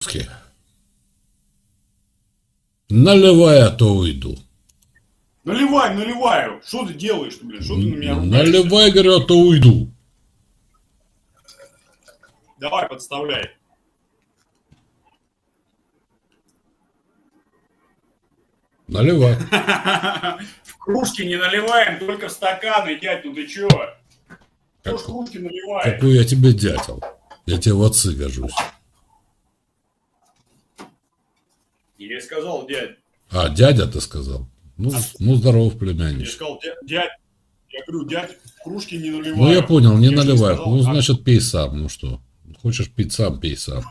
Ски. Наливай, а то уйду. Наливай, наливай. Что ты делаешь, блин? Что ты на меня ругаешься? Наливай, говорю, а то уйду. Давай, подставляй. Наливай. В кружки не наливаем, только в стаканы, дядь, ну ты чё? Кто ж кружки наливает? Какой я тебе дятел. Я тебе в отцы гожусь. Я сказал, дядь. А, дядя ты сказал? Ну, ну здоров, Я племянничек. сказал, дядь. Я говорю, дядь, в кружки не наливаю. Ну, я понял, не Я наливай. сказал, Ну, а- значит, пей сам. Ну что, хочешь пить сам, пей сам.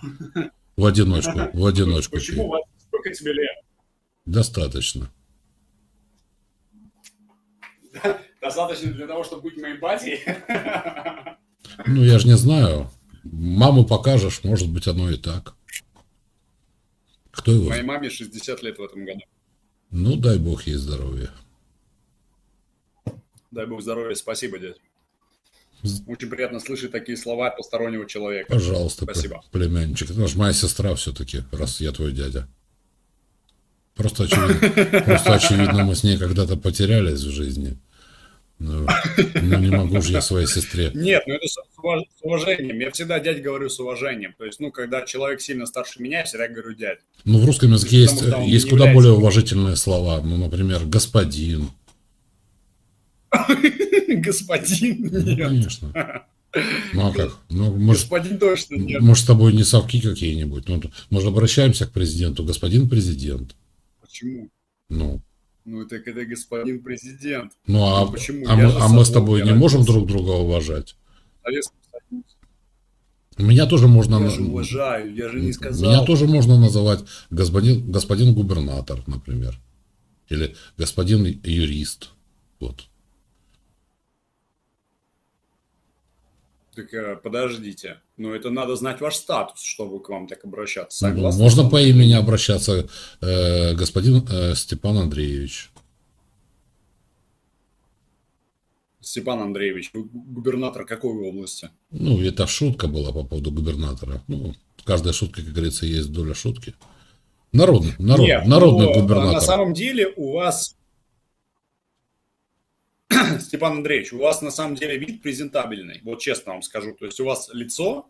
В одиночку, в одиночку Почему? пей. Сколько тебе лет? Достаточно. Достаточно для того, чтобы быть моим батей? Ну, я же не знаю. Маму покажешь, может быть, оно и так. Кто его Моей маме 60 лет в этом году. Ну, дай бог ей здоровья. Дай бог здоровья, спасибо, дядь. Очень приятно слышать такие слова от постороннего человека. Пожалуйста, Спасибо. пл- племянничек. Это же моя сестра все-таки, раз я твой дядя. Просто очевидно, просто очевидно, мы с ней когда-то потерялись в жизни. Ну, ну, не могу же я своей сестре. Нет, ну это с уваж- с уважением. Я всегда дядь говорю с уважением. То есть, ну, когда человек сильно старше меня, я всегда говорю дядь. Ну, в русском языке есть, есть куда более уважительные слова. Ну, например, господин. Господин, Ну, нет. конечно. Ну, а как? Ну, может, Господин точно нет. может, с тобой не совки какие-нибудь. Ну, мы же обращаемся к президенту. Господин президент. Почему? Ну, Ну, так это господин президент. ну а, Ну, почему? а мы, а мы с тобой не можем друг друга уважать? Меня тоже можно... Я же уважаю, я же не сказал. Меня тоже можно называть господин, господин губернатор, например. Или господин юрист. Вот. Так э, подождите. Ну, это надо знать ваш статус, чтобы к вам так обращаться. Ну, Согласны? Можно по имени обращаться э, господин э, Степан Андреевич. Степан Андреевич, вы губернатор какой области? Ну, это шутка была по поводу губернатора. Ну, в каждой шутке, как говорится, есть доля шутки. Народный, народ, Нет, народный ну, губернатор. На самом деле у вас, Степан Андреевич, у вас на самом деле вид презентабельный. Вот честно вам скажу. То есть у вас лицо,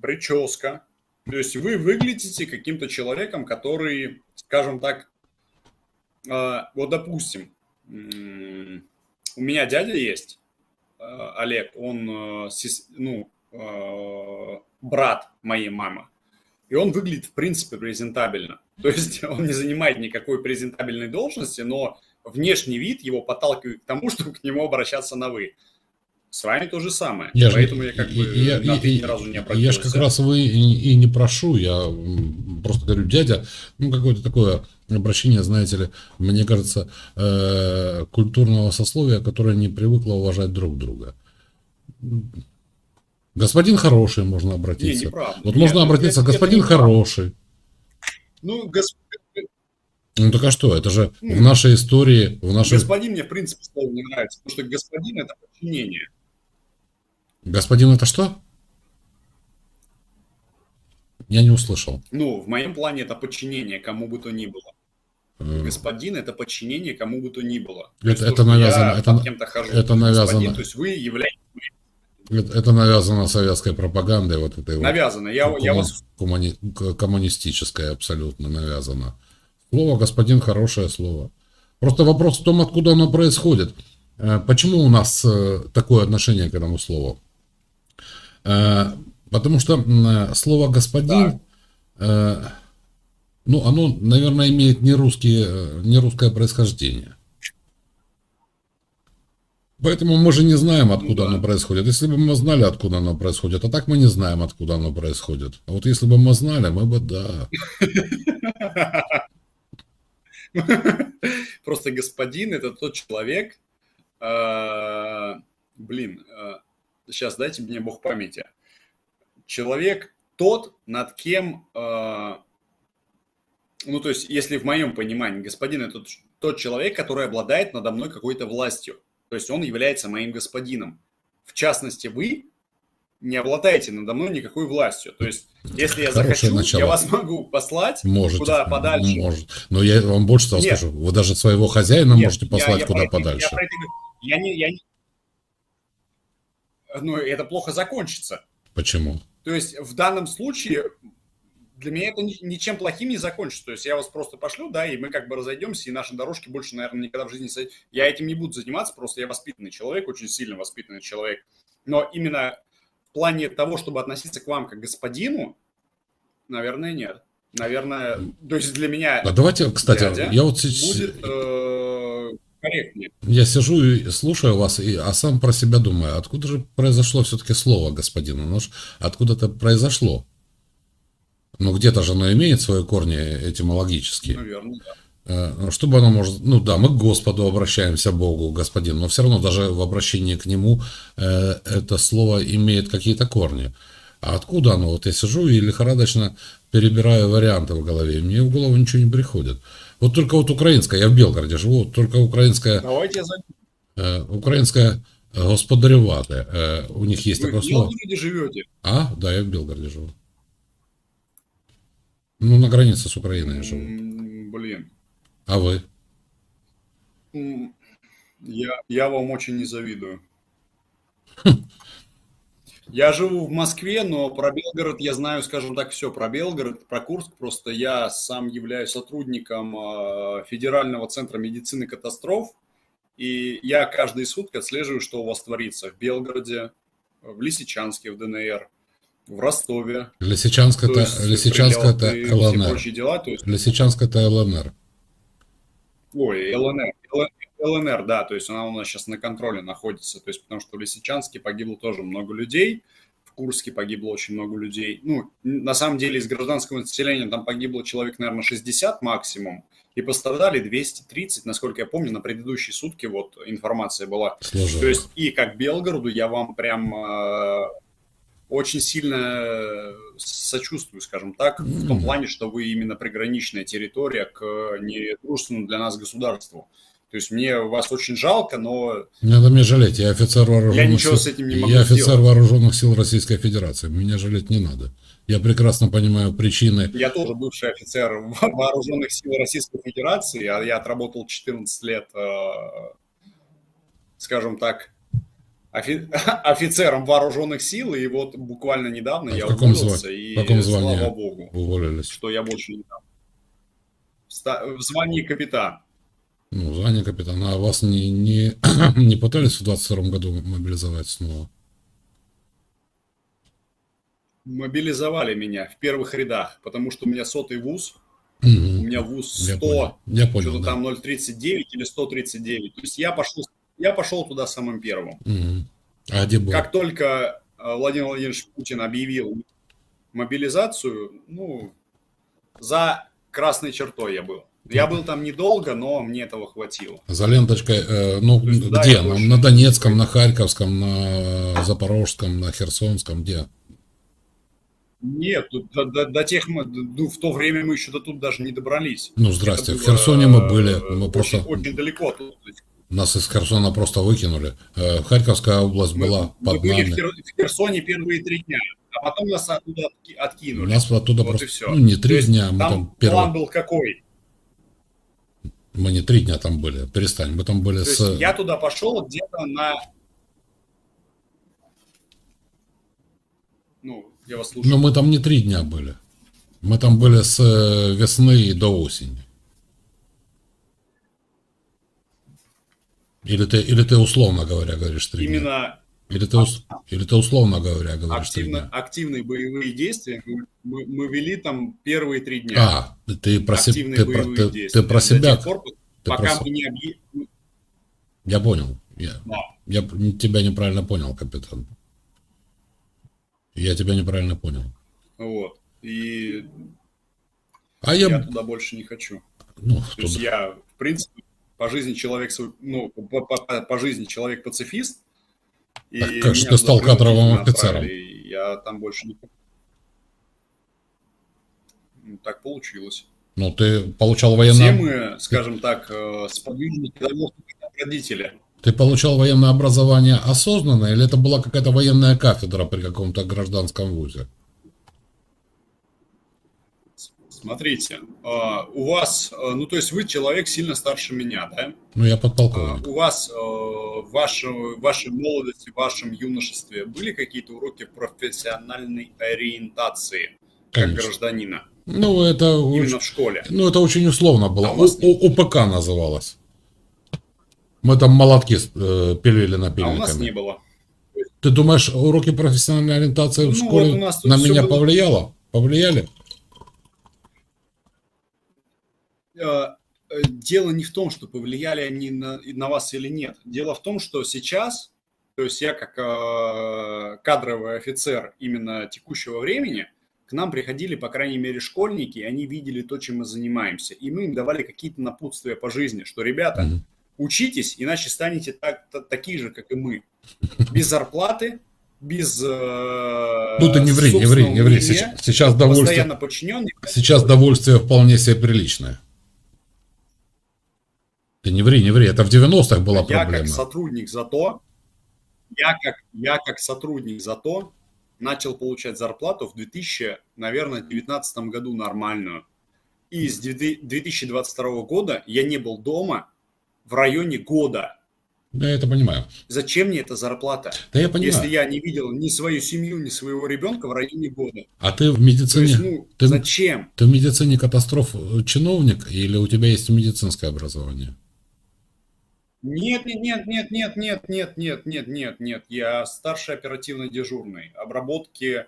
прическа. То есть вы выглядите каким-то человеком, который, скажем так, э, вот допустим, м, у меня дядя есть, э, Олег, он, э, ну, э, брат моей мамы. И он выглядит, в принципе, презентабельно. То есть он не занимает никакой презентабельной должности, но внешний вид его подталкивает к тому, чтобы к нему обращаться на «вы». С вами то же самое. Я Поэтому я как бы я- на «ты» я- ни разу не Я обратился. же как раз вы и, и не прошу, я просто говорю, дядя, ну, какое-то такое обращение, знаете ли, мне кажется, э, культурного сословия, которое не привыкло уважать друг друга. Господин хороший можно Не, обратиться. неправда. вот Нет, можно это- обратиться, это господин неправда. хороший. Ну, гос- Ну так а что, это же Ну, в нашей истории, в нашей... господин мне, в принципе, слово не нравится, потому что господин – это подчинение. Господин это что? Я не услышал. Ну, в моем плане это подчинение кому бы то ни было. Э, Господин – это подчинение кому бы то ни было. Это- То есть то, это что навязано, Я это- кем-то хожу. это навязано. господин, то есть вы являетесь Это, это навязано советской пропагандой, вот этой вот. навязано. Я, я Комму- вас коммуни- к- коммунистическое абсолютно навязано. Слово господин хорошее слово. Просто вопрос в том, откуда оно происходит. Э, Почему у нас э, такое отношение к этому слову? Э, Потому что слово господин, э, ну, оно, наверное, имеет не, русские, не русское происхождение. Поэтому мы же не знаем, откуда да. оно происходит. Если бы мы знали, откуда оно происходит, а так мы не знаем, откуда оно происходит. А вот если бы мы знали, мы бы да. Просто господин это тот человек, э, блин, сейчас дайте мне бог памяти. Человек тот, над кем, э, ну то есть, если в моем понимании, господин это тот человек, который обладает надо мной какой-то властью. То есть он является моим господином. В частности, вы не обладаете надо мной никакой властью. То есть, если я Хорошее захочу, начало. я вас могу послать Можете. куда подальше. Может. Но я вам больше того Нет. скажу. Вы даже своего хозяина Нет, можете я- послать я куда про подальше. Я, про это. Я не, я не- Ну, это плохо закончится. Почему? То есть в данном случае для меня это ни- ничем плохим не закончится. То есть я вас просто пошлю, да, и мы как бы разойдемся, и наши дорожки больше, наверное, никогда в жизни. Я этим не буду заниматься, просто я воспитанный человек, очень сильно воспитанный человек. Но именно плане того, чтобы относиться к вам как господину, наверное, нет. Наверное, то есть для меня А давайте, кстати, дядя я вот будет э, корректнее. я сижу и слушаю вас, и, а сам про себя думаю, откуда же произошло все-таки слово господин? Оно ж откуда-то произошло. Ну, где-то же оно имеет свои корни этимологические. Наверное, да. Э, Чтобы оно может... Ну да, мы к Господу обращаемся, Богу, Господин, но все равно даже в обращении к Нему э, это слово имеет какие-то корни. А откуда оно? Вот я сижу и лихорадочно перебираю варианты в голове, мне в голову ничего не приходит. Вот только вот украинская, я в Белгороде живу, вот только украинская, Давайте я э, украинская господарювати. Э, у них есть Вы такое в слово. Белгороде живете? А, да, я в Белгороде живу. Ну, на границе с Украиной я живу. Блин. А вы? Я, я вам очень не завидую. Я живу в Москве, но про Белгород я знаю, скажем так, все про Белгород, про Курск. Просто я сам являюсь сотрудником э, Федерального центра медицины катастроф, и я каждые сутки отслеживаю, что у вас творится в Белгороде, в Лисичанске, в ДНР, в Ростове. Лисичанск То это, Лисичанск это ЛНР. дела. Есть Лисичанск это ЛНР. Ой, ЛНР. ЛНР, да, то есть она у нас сейчас на контроле находится, то есть потому что в Лисичанске погибло тоже много людей, в Курске погибло очень много людей. Ну, на самом деле из гражданского населения там погибло человек, наверное, 60 максимум, и пострадали 230, насколько я помню, на предыдущие сутки вот информация была. Сложно. То есть и как Белгороду я вам прям э, очень сильно э, сочувствую, скажем так, в том плане, что вы именно приграничная территория к недружественному для нас государству. То есть мне вас очень жалко, но Не надо мне жалеть, я офицер вооруженных Я ничего сил. с этим не могу я офицер сделать. вооруженных сил Российской Федерации. Меня жалеть не надо. Я прекрасно понимаю причины. я тоже бывший офицер вооруженных сил Российской Федерации, а я отработал 14 лет, э, скажем так, офи- офицером вооруженных сил, и вот буквально недавно А я уволился, и каком звании? слава богу. Уволились. что я больше не дам. В звании капитан. Ну, звание капитана. А вас не, не, не пытались в 22 году мобилизовать снова? Мобилизовали меня в первых рядах, потому что у меня сотый вуз, у меня вуз Я 100, понял. Я понял, что-то да. там 0,39 или 139. То есть я пошел, я пошел туда самым первым. А где был? Как только э, Владимир Владимирович Путин объявил мобилизацию, ну, за красной чертой я был. Я был там недолго, но мне этого хватило. За ленточкой, э, ну, туда где? На, на не Донецком, на Харьковском, на Запорожском, на Херсонском, где? Нет, до, до- до тех мы, ну, в то время мы еще до тут даже не добрались. Ну, здрасте, Это в было, Херсоне мы были, э, мы очень, просто, очень далеко. Тут. Нас из Херсона просто выкинули. Э, Харьковская область Мы, была мы под были нами. В Херсоне первые три дня, а потом нас оттуда отки- откинули. Нас оттуда Вот и просто, всё. ну, не три дня, мы там там план первые, был какой? мы не три дня там были, перестань, мы там были То с... есть я туда пошел где-то на... Ну, я вас слушаю. Но мы там не три дня были. Мы там были с э, весны до осени. Или ты, или ты условно говоря говоришь три дня? Именно Или ты, ус- или ты условно говоря говоришь три дня? активные боевые действия мы, мы- вели там первые три дня. А, ты про, се- ты, про, ты- действия. ты про себя, пор, ты пока про мы не объ... я понял. Я, Да. я тебя неправильно понял, капитан. Я тебя неправильно понял. Вот. И А я, я туда больше не хочу. ну, То есть туда. я, в принципе, по жизни человек, ну, по, по- по- жизни человек пацифист. И Так как же ты стал кадровым офицером? Я там больше не... Ну, Так получилось. Ну, ты получал Все военное... мы, скажем так, э, сподвижники родители. Ты получал военное образование осознанно, или это была какая-то военная кафедра при каком-то гражданском вузе? Смотрите, а, у вас, а, ну то есть вы человек сильно старше меня, да? Ну, я А, подполковник. У вас а, в вашем- в вашей молодости, в вашем юношестве были какие-то уроки профессиональной ориентации как Конечно. гражданина? Ну, это Именно очень, в школе. ну, это очень условно было. А у вас У- УПК называлось. Мы там молотки э, пилили А у нас напильниками. не было. Ты думаешь, уроки профессиональной ориентации в Ну, школе вот на меня было- повлияло? Повлияли? Э, э, Дело не в том, что повлияли они на, на вас или нет. Дело в том, что сейчас, то есть я как э, кадровый офицер именно текущего времени, к нам приходили, по крайней мере, школьники, и они видели то, чем мы занимаемся. И мы им давали какие-то напутствия по жизни, что, ребята, учитесь, иначе станете так, та- такие же, как и мы. Без зарплаты, без... э, Ну, ты не ври, не ври, не ври. Сейчас, сейчас довольствие, Постоянно подчиненный. сейчас довольствие вполне себе приличное. Ты не ври, не ври. Это в 90-х была я проблема. как сотрудник зато, я как, я как сотрудник зато начал получать зарплату в 2000, наверное, 2019 году нормальную. И с 2022 года я не был дома в районе года. Да, я это понимаю. Зачем мне эта зарплата? Да я понимаю. Если я не видел ни свою семью, ни своего ребенка в районе года. А ты в медицине... есть, ну, ты- зачем? Ты в медицине катастроф э, чиновник или у тебя есть медицинское образование? Нет, нет, нет, нет, нет, нет, нет, нет, нет, нет. Я старший оперативно дежурный. Обработки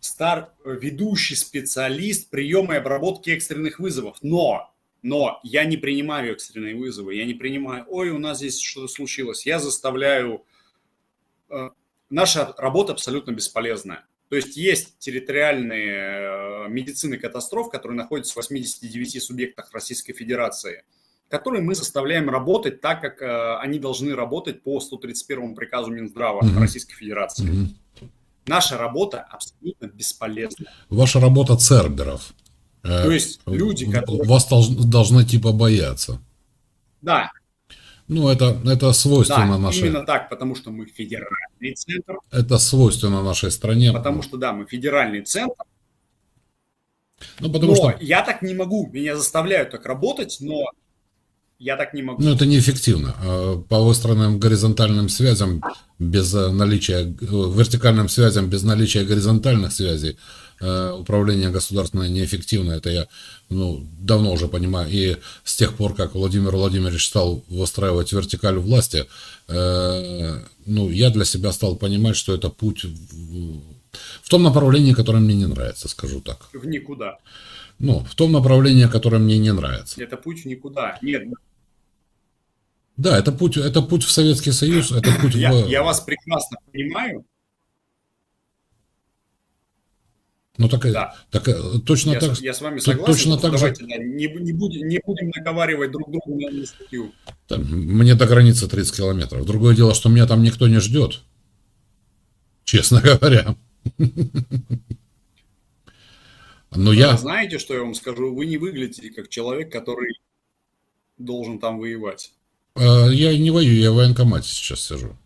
стар ведущий специалист приема и обработки экстренных вызовов. Но, но я не принимаю экстренные вызовы. Я не принимаю, ой, у нас здесь что-то случилось. Я заставляю... э, Наша работа абсолютно бесполезная. То есть есть территориальные э, медицины катастроф, которые находятся в 89 субъектах Российской Федерации которые мы заставляем работать так, как э, они должны работать по 131 приказу Минздрава Мгм. Российской Федерации. Мгм. Наша работа абсолютно бесполезна. Ваша работа церберов. Э, То есть люди, которые... Вас долж- должны типа бояться. Да, Ну, это, это свойственно да, нашей... именно так, потому что мы федеральный центр, Это свойственно нашей стране. потому что, да, мы федеральный центр, Ну, потому но что я так не могу, меня заставляют так работать, но я так не могу. ну, это неэффективно. Э, По выстроенным горизонтальным связям без э, наличия... э, Вертикальным связям без наличия горизонтальных связей э, управление государственное неэффективно. Это я ну, давно уже понимаю. И с тех пор, как Владимир Владимирович стал выстраивать вертикаль власти, э, ну, я для себя стал понимать, что это путь в, в том направлении, которое мне не нравится, скажу так. В никуда. Ну, в том направлении, которое мне не нравится. Это путь в никуда. Нет, Да, это путь, это путь в Советский Союз, это путь я, в... я вас прекрасно понимаю. Ну, так, Да. так э, точно я, так... я с вами согласен. точно так же- давайте, да, не, не будем, не будем наговаривать друг другу на, статью. там, мне до границы 30 километров. Другое дело, что меня там никто не ждет. Честно говоря. Но я... А Знаете, что я вам скажу? Вы не выглядите как человек, который должен там воевать. Э, Я не воюю, я в военкомате сейчас сижу.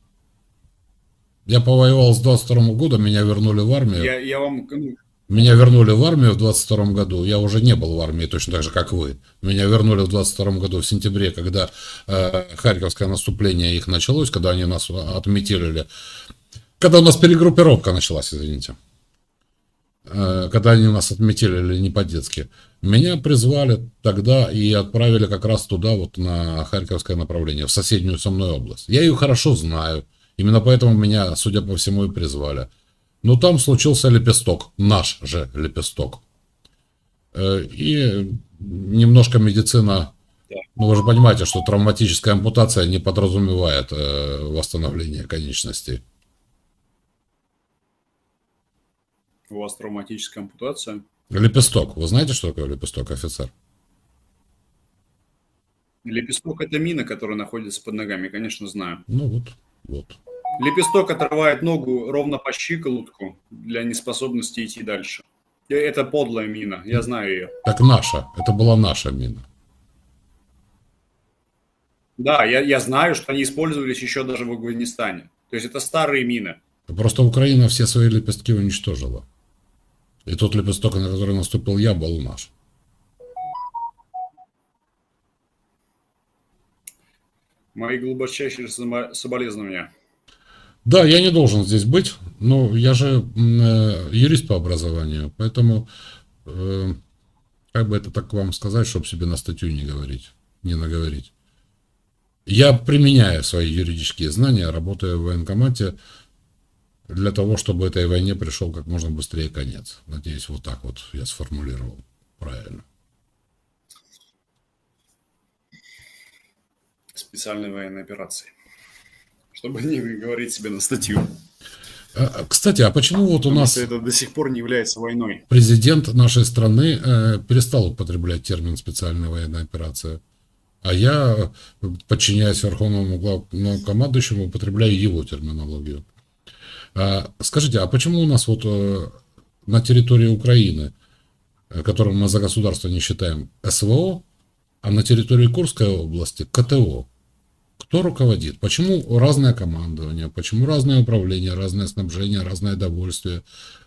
Я повоевал с 22 года, меня вернули в армию. Я, я вам... ну, Меня вернули в армию в 22 году. Я уже не был в армии точно так же, как вы. Меня вернули в 22 году в сентябре, когда э, Харьковское наступление их началось, когда они нас отметили. Когда у нас перегруппировка началась, извините. Э, когда они нас отметили не по-детски. Меня призвали тогда и отправили как раз туда, вот на Харьковское направление, в соседнюю со мной область. Я ее хорошо знаю. Именно поэтому меня, судя по всему, и призвали. Но там случился лепесток, наш же лепесток. Э, И немножко медицина, ну вы же понимаете, что травматическая ампутация не подразумевает э, восстановление конечностей. У вас травматическая ампутация. Лепесток, вы знаете, что такое лепесток, офицер? Лепесток – это мина, которая находится под ногами, конечно, знаю. Ну вот, вот. Лепесток отрывает ногу ровно по щиколотку для неспособности идти дальше. Это подлая мина, я знаю ее. Так наша, это была наша мина. Да, я, я знаю, что они использовались еще даже в Афганистане. То есть это старые мины. Просто Украина все свои лепестки уничтожила. И тот лепесток, на который наступил я, был наш. Мои глубочайшие собо- соболезнования. Да, я не должен здесь быть, но я же э, юрист по образованию, поэтому э, как бы это так вам сказать, чтобы себе на статью не говорить, не наговорить. Я применяю свои юридические знания, работая в военкомате, для того, чтобы этой войне пришел как можно быстрее конец. Надеюсь, вот так вот я сформулировал правильно. Специальной военной операции. Чтобы не говорить себе на статью. А, а, Кстати, а почему вот у Потому нас это до сих пор не является войной. президент нашей страны э, перестал употреблять термин специальная военная операция, а я, э, подчиняясь верховному главнокомандующему, употребляю его терминологию. А, скажите, а почему у нас вот э, на территории Украины, э, которую мы за государство не считаем, СВО, а на территории Курской области КТО? Кто руководит? Почему разное командование? Почему разное управление, разное снабжение, разное довольствие,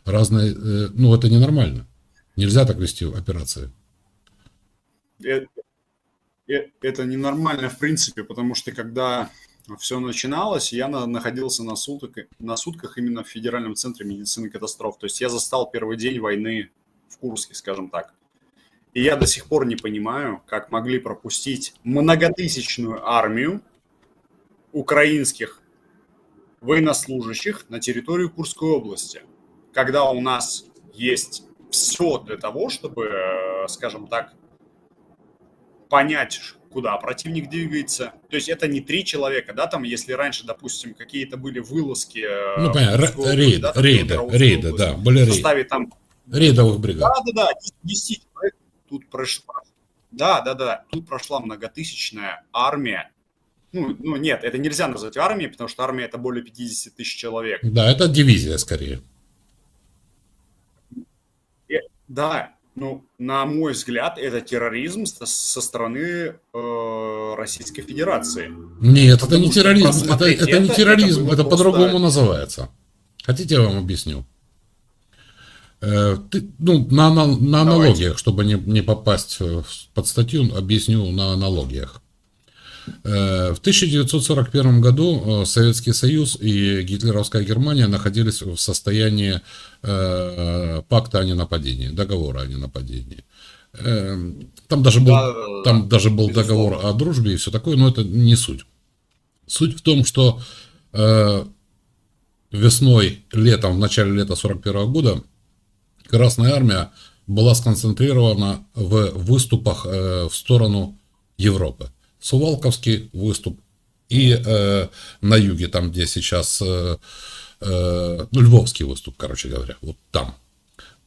разное... э, Ну, это ненормально. Нельзя так вести операции. Э- э- Это ненормально в принципе, потому что когда все начиналось, я на- находился на, суток, на сутках именно в Федеральном центре медицины катастроф. То есть я застал первый день войны в Курске, скажем так. И я до сих пор не понимаю, как могли пропустить многотысячную армию украинских военнослужащих на территорию Курской области, когда у нас есть все для того, чтобы, э, скажем так, понять, куда противник двигается. То есть это не три человека, да, там, если раньше, допустим, какие-то были вылазки... э, Ну, в понятно, область, рейд, да, там, область, да, были в рейды. составе там Рейдовых бригад. да, да, да, 10 человек тут прошла. Да, да, да, тут прошла многотысячная армия. Ну, ну, нет, это нельзя назвать армией, потому что армия это более 50 тысяч человек. Да, это дивизия скорее. Э, Да, ну, на мой взгляд, это терроризм со, стороны э, Российской Федерации. Нет, это Потому не что терроризм. Это, посмотрите, это не это- терроризм, это это, по-другому просто- называется. Хотите, я вам объясню? Э, ты- ну, на, ана- на аналогиях, чтобы не, не попасть под статью, объясню на аналогиях. Э, В 1941 году э, Советский Союз и гитлеровская Германия находились в состоянии э, пакта о ненападении, договора о ненападении. Э, Там даже был, Да, там даже был безусловно. договор о дружбе и все такое, но это не суть. Суть в том, что весной, летом, в начале лета 1941 года Красная Армия была сконцентрирована в выступах в сторону Европы. Сувалковский выступ и э, на юге, там, где сейчас э, э, ну, Львовский выступ, короче говоря, вот там.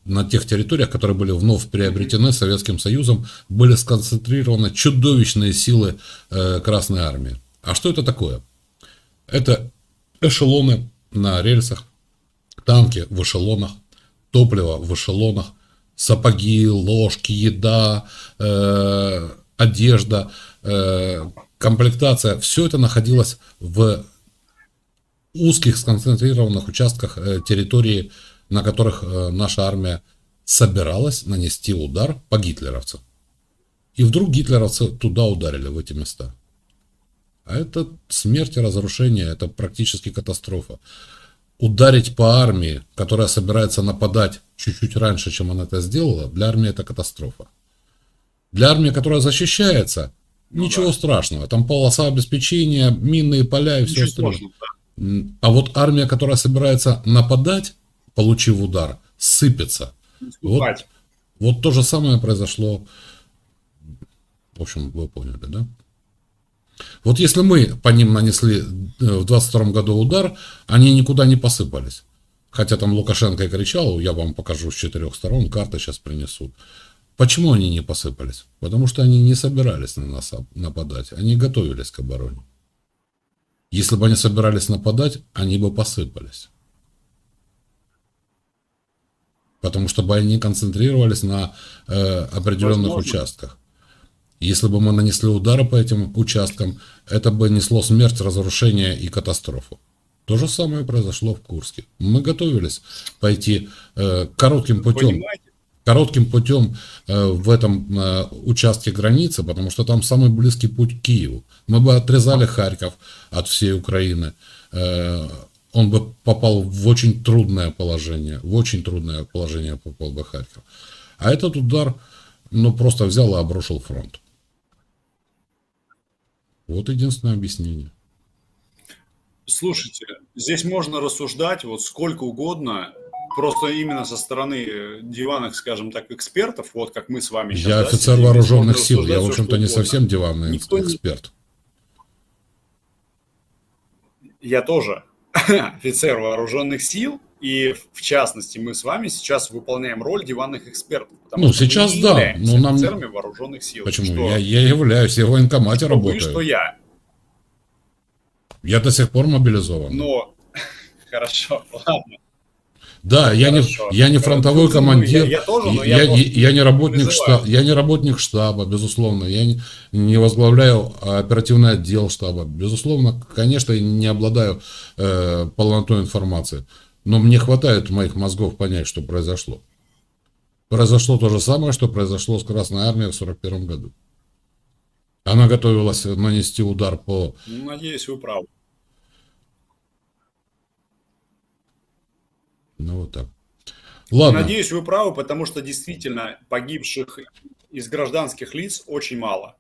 На тех территориях, которые были вновь приобретены Советским Союзом, были сконцентрированы чудовищные силы э, Красной Армии. А что это такое? Это эшелоны на рельсах, танки в эшелонах, топливо в эшелонах, сапоги, ложки, еда, э, одежда, комплектация. Все это находилось в узких сконцентрированных участках э, территории, на которых э, наша армия собиралась нанести удар по гитлеровцам. И вдруг гитлеровцы туда ударили, в эти места. А это смерть и разрушение, это практически катастрофа. Ударить по армии, которая собирается нападать чуть-чуть раньше, чем она это сделала, для армии это катастрофа. Для армии, которая защищается, Ну ничего да. страшного. Там полоса обеспечения, минные поля и все Ничего остальное. сложного, да. А вот армия, которая собирается нападать, получив удар, сыпется. Вот, Наступать. вот то же самое произошло. В общем, вы поняли, да? Вот если мы по ним нанесли э, в 22 году удар, они никуда не посыпались. Хотя там Лукашенко и кричал, я вам покажу с четырех сторон, карты сейчас принесут. Почему они не посыпались? Потому что они не собирались на нас нападать, они готовились к обороне. Если бы они собирались нападать, они бы посыпались. Потому что бы они концентрировались на э, определенных Возможно. участках. Если бы мы нанесли удары по этим участкам, это бы несло смерть, разрушение и катастрофу. То же самое произошло в Курске. Мы готовились пойти э, коротким путем Понимаете? Коротким путем э, в этом э, участке границы, потому что там самый близкий путь к Киеву. Мы бы отрезали Харьков от всей Украины. Э, Он бы попал в очень трудное положение. В очень трудное положение попал бы Харьков. А этот удар, ну, просто взял и обрушил фронт. Вот единственное объяснение. Слушайте, здесь можно рассуждать вот сколько угодно, просто именно со стороны диванных, скажем так, экспертов, вот как мы с вами сейчас. Я да, офицер сидим, вооруженных сил. Я, в общем-то, не совсем диванный Никто не- эксперт. Я тоже офицер вооруженных сил, и в частности мы с вами сейчас выполняем роль диванных экспертов. Ну, сейчас не да, но нам- офицерами вооруженных сил. Почему? Что, Я, я являюсь, я в военкомате что вы, работаю. что я. Я до сих пор мобилизован. Но хорошо, ладно. Да, я не, я не фронтовой Ну, командир. я- я тоже, но я, я просто я не работник штаба, я не работник штаба, безусловно. Я не, не возглавляю оперативный отдел штаба. Безусловно, конечно, не обладаю э, полнотой информации. Но мне хватает моих мозгов понять, что произошло. Произошло то же самое, что произошло с Красной Армией в 1941 году. Она готовилась нанести удар по надеюсь, вы правы. Ну, вот так. Ладно. Надеюсь, вы правы, потому что действительно погибших из гражданских лиц очень мало.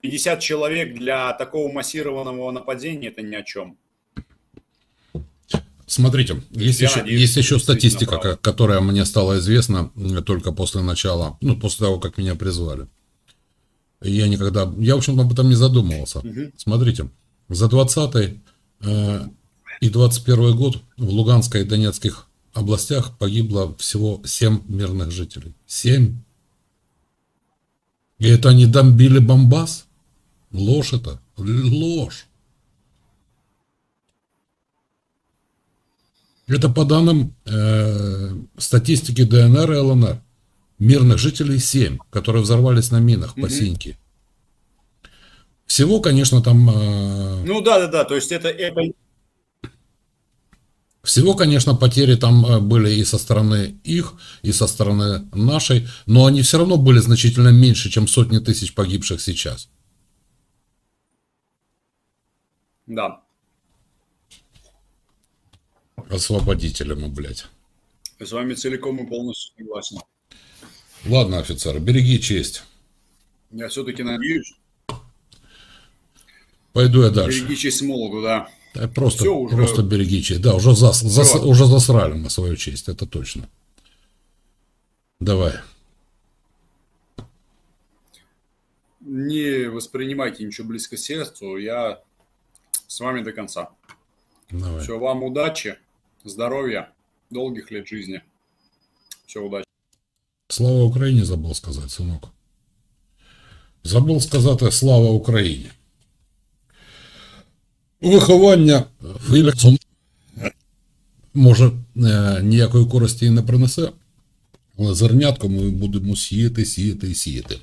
50 человек для такого массированного нападения это ни о чем. Смотрите, есть Я еще, надеюсь, есть еще статистика, правда. ко- которая мне стала известна м, только после начала, ну, после того, как меня призвали. Я никогда, я, в общем-то, об этом не задумывался. Мгм. Смотрите, за 20 э, и 21 год в Луганской и Донецких областях погибло всего 7 мирных жителей. 7. И это они бомбили Бомбас? Ложь это. Ложь. Это по данным э, статистики ДНР и ЛНР. Мирных жителей 7, которые взорвались на минах по. Синьке. Всего, конечно, там... э, Ну да, да, да. То есть это, это Всего, конечно, потери там э, были и со стороны их, и со стороны нашей, но они все равно были значительно меньше, чем сотни тысяч погибших сейчас. да. Освободители мы, блядь. Я с вами целиком и полностью согласен. Ладно, офицер, береги честь. Я все-таки надеюсь. Пойду я дальше. Береги честь молоду, да. Да, просто, Всё, уже- просто береги честь. Да, уже, зас- зас- Всё. уже засрали на свою честь, это точно. Давай. Не воспринимайте ничего близко к сердцу. Я с вами до конца. Давай. Все, вам удачи, здоровья, долгих лет жизни. Все, удачи. Слава Україні забув сказати, синок. Забув сказати слава Україні. Виховання Філіксом може е, ніякої користі і не принесе, але зернятко ми будемо сіяти, сіяти і сіяти.